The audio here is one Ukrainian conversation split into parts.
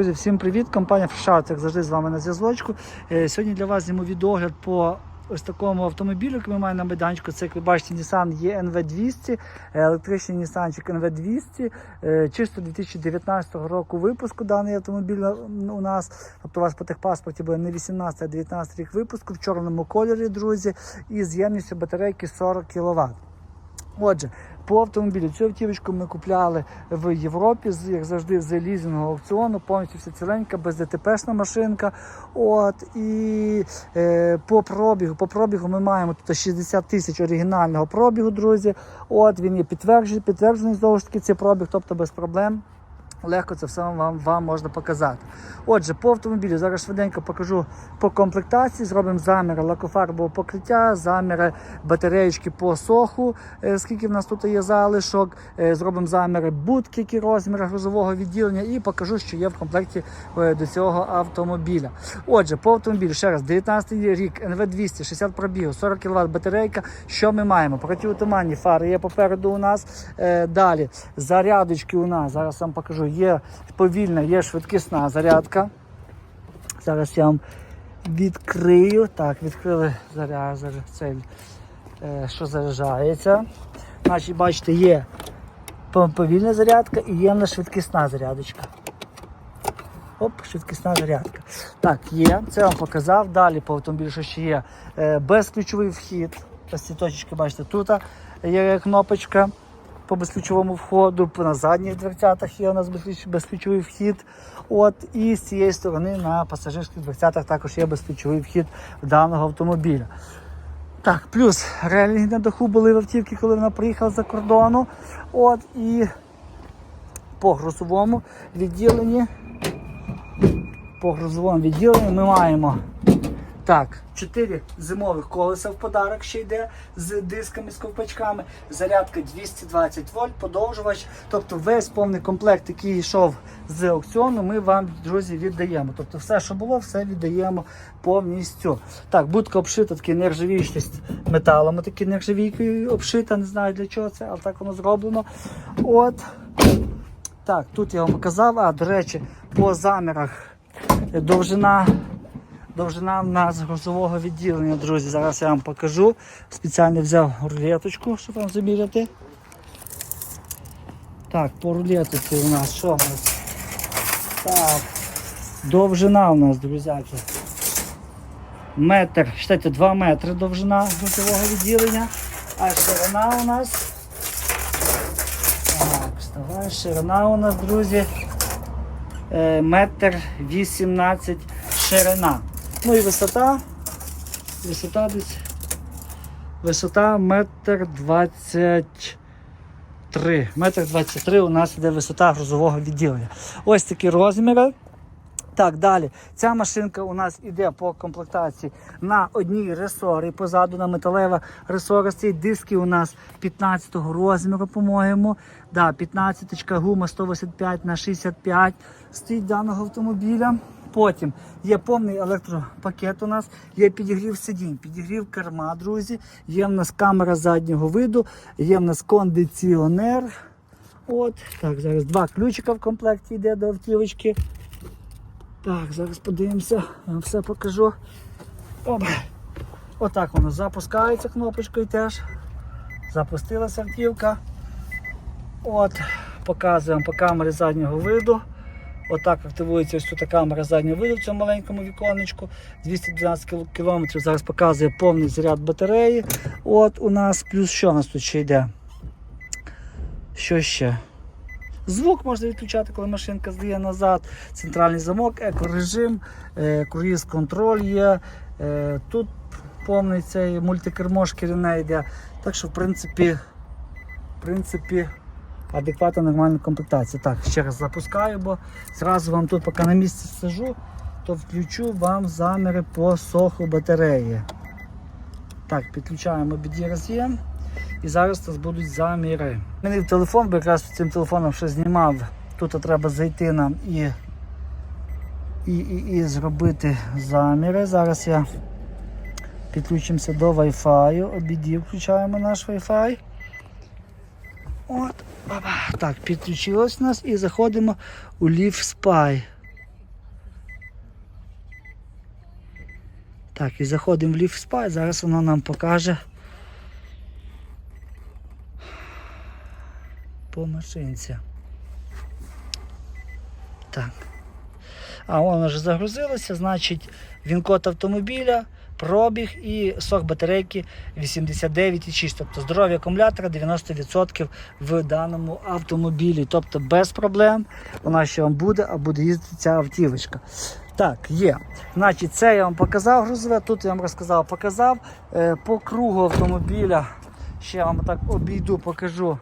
Друзі, всім привіт! Компанія Фрешаут, як завжди, з вами на зв'язочку. Е, Сьогодні для вас зніму відеогляд по ось такому автомобілю, який ми маємо на майданчику. Це, як ви бачите, Nissan ENV200, е, електричний Nissanчик NV200, е, чисто 2019 року випуску даний автомобіль у нас. Тобто у вас по техпаспорті буде не 18, а 19 рік випуску в чорному кольорі, друзі, і з ємністю батарейки 40 кВт. Отже, по автомобілю цю автівочку ми купляли в Європі, як завжди, з лізингового аукціону, повністю все ціленька, без ДТПшна машинка. От, і е, по пробігу, по пробігу ми маємо тут 60 тисяч оригінального пробігу, друзі. От, він є підтверджений, підтверджений знову ж таки цей пробіг, тобто без проблем. Легко це все вам, вам можна показати. Отже, по автомобілю зараз швиденько покажу по комплектації. Зробимо заміри лакофарбового покриття, заміри батареєчки по соху, е, скільки в нас тут є залишок. е, Зробимо заміри будки, які розміри грузового відділення, і покажу, що є в комплекті е, до цього автомобіля. Отже, по автомобілю ще раз, 19 рік, НВ200, 60 пробігу, 40 кВт батарейка. Що ми маємо? Противотуманні фари є попереду у нас. Далі зарядочки у нас. Зараз вам покажу. Є повільна, є швидкісна зарядка. Зараз я вам відкрию. Так, відкрили заряд, заряд цей, е, що заряджається. Значить, бачите, є повільна зарядка і є в швидкісна зарядочка. Оп, швидкісна зарядка. Так, є. Це я вам показав. Далі по автомобілю, що ще є е, безключовий вхід. Ось ці точечки, бачите, тут є кнопочка по безключовому входу. На задніх дверцятах є у нас безключ- безключовий вхід. От, і з цієї сторони на пасажирських дверцятах також є безключовий вхід даного автомобіля. Так, плюс релінги на даху були в автівці, коли вона приїхала за кордону. От, і по грузовому відділенні по грузовому відділенні ми маємо так, 4 зимових колеса в подарок ще йде з дисками, з ковпачками, зарядка 220 вольт, подовжувач. Тобто весь повний комплект, який йшов з аукціону, ми вам, друзі, віддаємо. Тобто все, що було, все віддаємо повністю. Так, будка обшита такий нержавіючість металом, такий нержавійкою обшита, не знаю для чого це, але так воно зроблено. От. Так, тут я вам показав, а до речі, по замірах довжина, довжина в нас грузового відділення, друзі. Зараз я вам покажу. Спеціально взяв рулеточку, щоб вам заміряти. Так, по рулеточці у нас що у нас? Так, довжина у нас, друзяки. Метр, считайте, 2 метри довжина грузового відділення, а ширина у нас. Так, вставай, ширина у нас, друзі. е, Метр 18 ширина. Ну і висота. Висота десь. Висота метр 23. Метр 23 у нас іде висота грузового відділення. Ось такі розміри. Так, далі. Ця машинка у нас іде по комплектації на одній ресорі. Позаду на металева ресора. Ці диски у нас 15-го розміру, по-моєму. Да, 15 гума 185 на 65 стоїть даного автомобіля. Потім є повний електропакет у нас, є підігрів сидінь, підігрів керма, друзі. Є в нас камера заднього виду, є в нас кондиціонер. От, так, зараз два ключика в комплекті йде до автівочки. Так, зараз подивимося, я вам все покажу. Оба. Отак воно запускається кнопочкою теж. Запустилася автівка. От, показуємо по камері заднього виду. Отак активується ось тут камера заднього виду в цьому маленькому віконечку. 212 км зараз показує повний заряд батареї. От у нас плюс що у нас тут ще йде? Що ще? Звук можна відключати, коли машинка здає назад. Центральний замок, екорежим, е, круїз контроль є. Е, тут повний цей мультикермо шкіряне йде. Так що, в принципі, в принципі, адекватна нормальна комплектація. Так, ще раз запускаю, бо зразу вам тут, поки на місці сижу, то включу вам заміри по соху батареї. Так, підключаємо BD роз'єм. І зараз тут будуть заміри. Мені телефон, бо якраз цим телефоном ще знімав. Тут треба зайти нам і і, і, і зробити заміри. Зараз я підключимося до Wi-Fi. Обіді включаємо наш Wi-Fi. От, Опа. Так, підключилось у нас і заходимо у Leaf Spy. Так, і заходимо в Leaf Spy, зараз воно нам покаже. По машинці. Так. А воно вже загрузилося, значить, він код автомобіля, пробіг і сок батарейки 89,6. Тобто здоров'я акумулятора 90% в даному автомобілі. Тобто без проблем вона ще вам буде, а буде їздити ця автівочка. Так, є. Значить, це я вам показав грузове, тут я вам розказав, показав. Е, По кругу автомобіля ще я вам так обійду, покажу.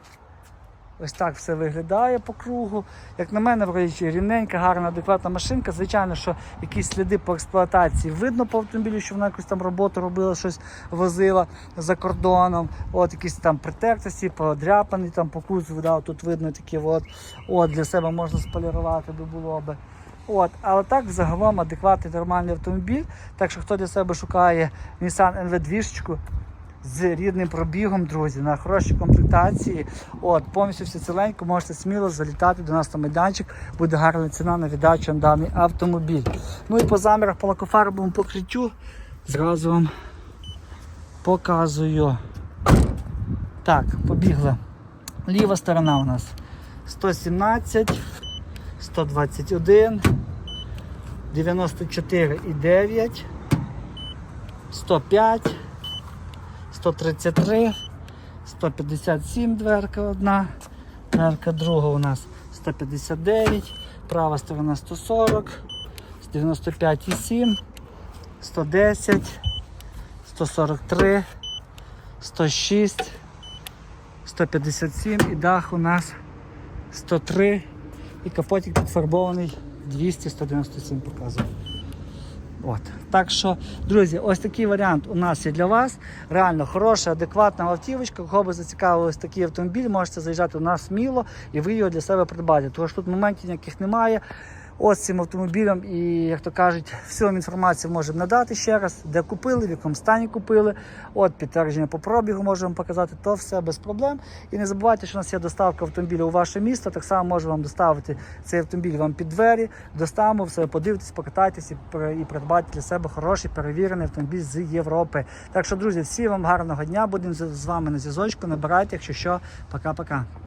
Ось так все виглядає по кругу. Як на мене, вроді рівненька, гарна, адекватна машинка. Звичайно, що якісь сліди по експлуатації видно по автомобілю, що вона якусь там роботу робила, щось возила за кордоном. От якісь там притертості, подряпані там по кузову, да, тут видно такі от, от для себе можна сполірувати би було би. От, але так загалом адекватний нормальний автомобіль. Так що хто для себе шукає Nissan NV2 з рідним пробігом, друзі, на хорошій комплектації. От, повністю все ціленько, можете сміло залітати до нас на майданчик, буде гарна ціна на віддачу на даний автомобіль. Ну і по замірах по лакофарбовому покриттю зразу вам показую. Так, побігла. Ліва сторона у нас 117, 121, 94,9, 105. 133, 157 дверка одна, дверка друга у нас 159, права сторона 140, 95,7, 110, 143, 106, 157 і дах у нас 103 і капотик підфарбований 200-197 показує. От. Так що, друзі, ось такий варіант у нас є для вас. Реально хороша, адекватна автівочка. Кого би зацікавив такий автомобіль, можете заїжджати у нас сміло і ви його для себе придбати. Тому що тут моментів ніяких немає. Ось цим автомобілем, і, як то кажуть, всю інформацію можемо надати ще раз, де купили, в якому стані купили. От підтвердження по пробігу можемо показати, то все без проблем. І не забувайте, що у нас є доставка автомобіля у ваше місто. Так само можемо вам доставити цей автомобіль вам під двері, доставимо все, подивитесь, покатайтесь і, і придбати для себе хороший перевірений автомобіль з Європи. Так що, друзі, всі вам гарного дня. Будемо з вами на зв'язочку. Набирайте, якщо що, пока-пока.